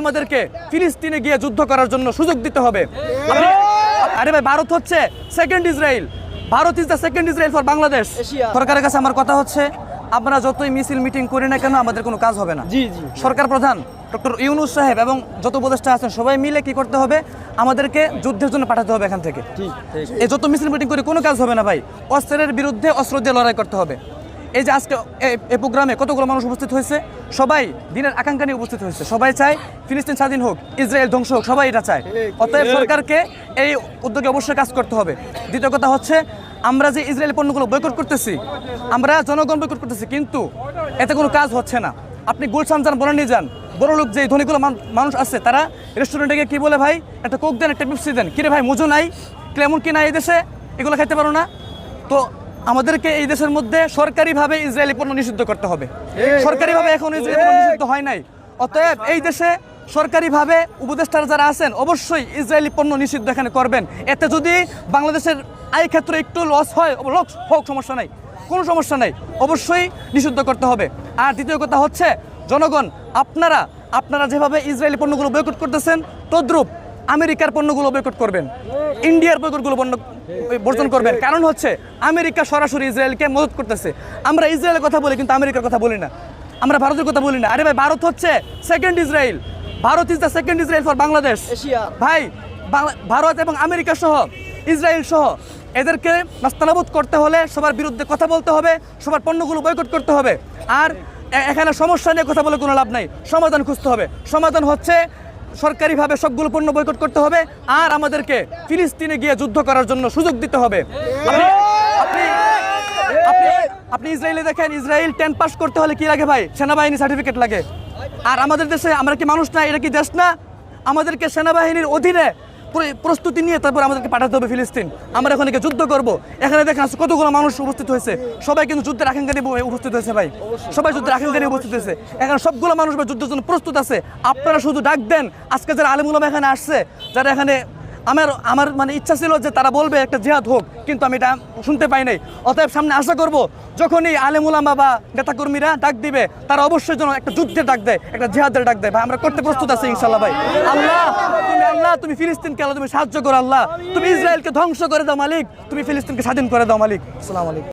আমাদেরকে ফিলিস্তিনে গিয়ে যুদ্ধ করার জন্য সুযোগ দিতে হবে। আরে ভাই ভারত হচ্ছে second Israel Bharat is the second Israel for Bangladesh সরকারের কাছে আমার কথা হচ্ছে আমরা যতই মিছিল মিটিং করি না কেন আমাদের কোনো কাজ হবে না। জি জি। সরকার প্রধান ডক্টর ইউনুস সাহেব এবং যত উপদেষ্টা আছেন সবাই মিলে কি করতে হবে? আমাদেরকে যুদ্ধের জন্য পাঠাতে হবে এখান থেকে। এই যত মিছিল মিটিং করে কোনো কাজ হবে না ভাই। অস্ত্রের বিরুদ্ধে অস্ত্র দিয়ে লড়াই করতে হবে। এই যে আজকে এই প্রোগ্রামে কতগুলো মানুষ উপস্থিত হয়েছে? সবাই দিনের আকাঙ্ক্ষা নিয়ে উপস্থিত হয়েছে। সবাই চায় ফিলিস্তিন স্বাধীন হোক, ইসরায়েল ধ্বংস হোক, সবাই এটা চায়। অতএব সরকারকে এই উদ্যোগে অবশ্যই কাজ করতে হবে। দ্বিতীয় কথা হচ্ছে, আমরা যে ইসরায়েল পণ্যগুলো বয়কট করতেছি, আমরা জনগণ বয়কট করতেছি, কিন্তু এতে কোনো কাজ হচ্ছে না। আপনি গুলশান যান, বনানি যান বড় লোক যে ধনীগুলো মান- মানুষ আছে, তারা রেস্টুরেন্টে গিয়ে কি বলে, ভাই, একটা কোক দেন, একটা পেপসি দেন। কিরে ভাই, মজু নাই কেমন কি নাই এই দেশে, এগুলো খাইতে পারো না। তো আমাদেরকে এই দেশের মধ্যে সরকারিভাবে ইসরায়েলি পণ্য নিষিদ্ধ করতে হবে। সরকারিভাবে এখন ইসরায়েলি পণ্য নিষিদ্ধ হয় নাই। অতএব এই দেশে সরকারিভাবে উপদেষ্টারা যারা আছেন অবশ্যই ইসরায়েলি পণ্য নিষিদ্ধ এখানে করবেন। এতে যদি বাংলাদেশের আয় ক্ষেত্রে একটু লস হয় লস হোক সমস্যা নাই। কোনো সমস্যা নাই। অবশ্যই নিষিদ্ধ করতে হবে। আর দ্বিতীয় কথা হচ্ছে জনগণ আপনারা আপনারা যেভাবে ইসরায়েলি পণ্যগুলো বয়কট করতেছেন তদ্রূপ আমেরিকার পণ্যগুলো বয়কট করবেন। ইন্ডিয়ার বয়কটগুলো বন্ধ বর্জন করবেন। কারণ হচ্ছে আমেরিকা সরাসরি ইসরায়েলকে মদত করতেছে। আমরা ইসরায়েলের কথা বলি কিন্তু আমেরিকার কথা বলি না। আমরা ভারতের কথা বলি না। আরে ভাই ভারত হচ্ছে second Israel Bharat is the second Israel for Bangladesh ভাই ভারত এবং আমেরিকা সহ ইসরায়েল সহ এদেরকে নাস্তানাবুদ করতে হলে সবার বিরুদ্ধে কথা বলতে হবে সবার পণ্যগুলো বয়কট করতে হবে। আর এখানে সমস্যা নিয়ে কথা বলে কোনো লাভ নাই। সমাধান খুঁজতে হবে। সমাধান হচ্ছে সরকারিভাবে সবগুলো পণ্য বয়কট করতে হবে আর আমাদেরকে ফিলিস্তিনে গিয়ে যুদ্ধ করার জন্য সুযোগ দিতে হবে। আপনি আপনি ইসরায়েলে দেখেন, ইসরায়েল টেন পাস করতে হলে কি লাগে ভাই? সেনাবাহিনী সার্টিফিকেট লাগে। আর আমাদের দেশে আমরা কি মানুষ না এটা কি দেশ না? আমাদেরকে সেনাবাহিনীর অধীনে প্রস্তুতি নিয়ে তারপর আমাদেরকে পাঠাতে হবে ফিলিস্তিন। আমরা এখন যুদ্ধ করব। এখানে দেখেন কতগুলো মানুষ উপস্থিত হয়েছে। সবাই কিন্তু যুদ্ধের আকাঙ্ক্ষা নিয়ে উপস্থিত হয়েছে ভাই। সবাই যুদ্ধের আকাঙ্ক্ষা নিয়ে উপস্থিত হয়েছে। এখানে সবগুলো মানুষ যুদ্ধের জন্য প্রস্তুত আছে। আপনারা শুধু ডাক দেন। আজকে যারা আলিমুলাম এখানে আসছে যারা এখানে আমার আমার মানে ইচ্ছা ছিল যে তারা বলবে একটা জেহাদ হোক, কিন্তু আমি এটা শুনতে পাই নাই। অতএব সামনে আশা করব, যখনই আলেমুলামা বা নেতাকর্মীরা ডাক দিবে, তারা অবশ্যই যেন একটা যুদ্ধের ডাক দেয়, একটা জেহাদের ডাক দেয়। ভাই, আমরা করতে প্রস্তুত আছি ইনশাল্লাহ ভাই। আল্লাহ, তুমি আল্লাহ, তুমি ফিলিস্তিনকে আল্লাহ, তুমি সাহায্য করো আল্লাহ। তুমি ইসরায়েলকে ধ্বংস করে দাও মালিক, তুমি ফিলিস্তিনকে স্বাধীন করে দাও মালিক। আসসালামু আলাইকুম।